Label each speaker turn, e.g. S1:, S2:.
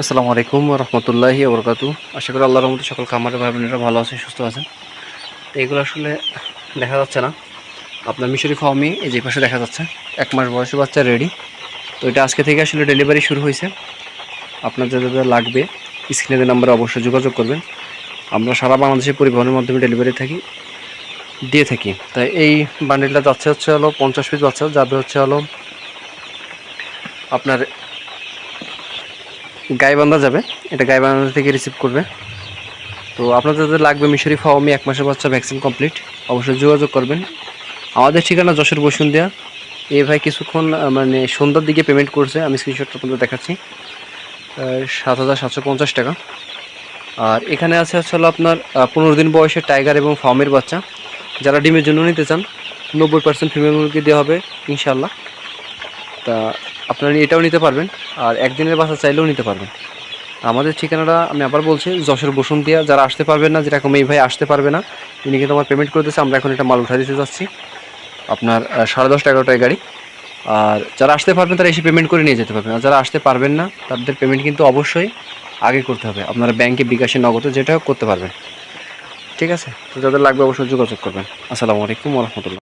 S1: আসসালামু আলাইকুম রহমতুল্লাহি বরকাত আশা করি আল্লাহর রহমতে সকল খামারের ভাই বোনেরা ভালো আছেন, সুস্থ আছেন। তো এগুলো আসলে দেখা যাচ্ছে না। আপনার মিশরি ফার্মি এই যে পাশে দেখা যাচ্ছে, এক মাস বয়সী বাচ্চা রেডি তো এটা আজকে থেকে আসলে ডেলিভারি শুরু হয়েছে। আপনার যাদের লাগবে স্ক্রিনের নাম্বারে অবশ্যই যোগাযোগ করবেন। আমরা সারা বাংলাদেশে পরিবহনের মাধ্যমে ডেলিভারি থাকি, দিয়ে থাকি। তাই এই বান্ডেলটা যাচ্ছে হচ্ছে হলো পঞ্চাশ পিস বাচ্চা, যাবে হচ্ছে হলো আপনার গাইবান্ধা যাবে। এটা গাইবান্ধা থেকে রিসিভ করবে। তো আপনাদের যাদের লাগবে মিশরি ফাওয়ামি এক মাসের বাচ্চা ভ্যাকসিন কমপ্লিট অবশ্যই যোগাযোগ করবেন। আমাদের ঠিকানা যশোর বসুন্ধিয়া। এ ভাই কিছুক্ষণ মানে সন্ধ্যার দিকে পেমেন্ট করছে। আমি স্ক্রিনশটটা আপনাদের দেখাচ্ছি। সাত হাজার সাতশো পঞ্চাশ টাকা। আর এখানে আছে হলো আপনার পনেরো দিন বয়সের টাইগার এবং ফার্মের বাচ্চা। যারা ডিমের জন্য নিতে চান, নব্বই পার্সেন্ট ফিমেল মুরগি দেওয়া হবে ইনশাল্লাহ তা আপনারা এটাও নিতে পারবেন, আর একদিনের বাসা চাইলেও নিতে পারবেন। আমাদের ঠিকানাটা আমি আবার বলছি, যশোর বসুন্তিয়া যারা আসতে পারবেন না, যেরকম এই ভাই আসতে পারবে না, তিনি কিন্তু আমার পেমেন্ট করে দিয়েছে, আমরা এখন এটা মাল উঠা দিতে যাচ্ছি। আপনার সাড়ে দশটা এগারোটায় গাড়ি। আর যারা আসতে পারবেন, তারা এসে পেমেন্ট করে নিয়ে যেতে পারবেন। আর যারা আসতে পারবেন না, তাদের পেমেন্ট কিন্তু অবশ্যই আগে করতে হবে। আপনারা ব্যাংকে বিকাশে নগদে যেটা করতে পারবেন। ঠিক আছে? তো যাদের লাগবে অবশ্যই যোগাযোগ করবেন। আসসালামু আলাইকুম রহমতুল্লাহ।